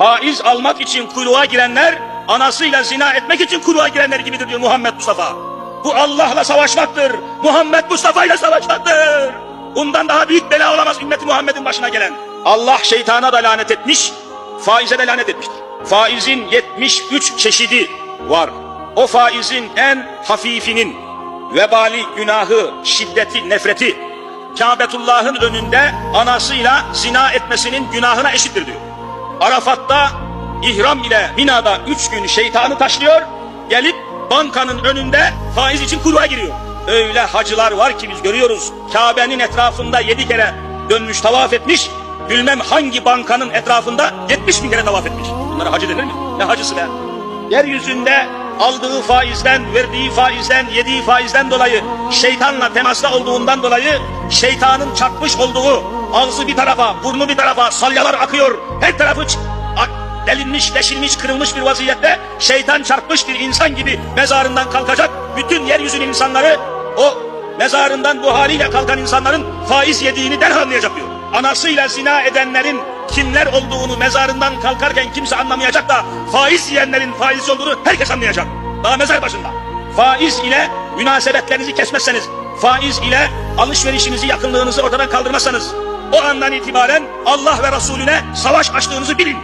faiz almak için kuyruğa girenler, anasıyla zina etmek için kuyruğa girenler gibidir diyor Muhammed Mustafa. Bu Allah'la savaşmaktır. Muhammed Mustafa ile savaşmaktır. Bundan daha büyük bela olamaz ümmeti Muhammed'in başına gelen. Allah şeytana da lanet etmiş, faize de lanet etmiştir. Faizin 73 çeşidi var. O faizin en hafifinin vebali, günahı, şiddeti, nefreti Kabetullah'ın önünde anasıyla zina etmesinin günahına eşittir diyor. Arafat'ta ihram ile Mina'da üç gün şeytanı taşlıyor, gelip bankanın önünde faiz için kuyruğa giriyor. Öyle hacılar var ki biz görüyoruz. Kabe'nin etrafında yedi kere dönmüş, tavaf etmiş. Bilmem hangi bankanın etrafında 70 bin kere tavaf etmiş. Bunlara hacı denir mi? Ne hacısı be? Yeryüzünde aldığı faizden, verdiği faizden, yediği faizden dolayı, şeytanla temasta olduğundan dolayı, şeytanın çarpmış olduğu ağzı bir tarafa, burnu bir tarafa, salyalar akıyor, her tarafı delinmiş, deşilmiş, kırılmış bir vaziyette, şeytan çarpmış bir insan gibi mezarından kalkacak, bütün yeryüzünün insanları o mezarından bu haliyle kalkan insanların faiz yediğini derhal anlayacak diyor. Anasıyla zina edenlerin kimler olduğunu mezarından kalkarken kimse anlamayacak da faiz yiyenlerin faiz olduğunu herkes anlayacak. Daha mezar başında. Faiz ile münasebetlerinizi kesmezseniz, faiz ile alışverişinizi, yakınlığınızı ortadan kaldırmazsanız, o andan itibaren Allah ve Resulüne savaş açtığınızı bilin.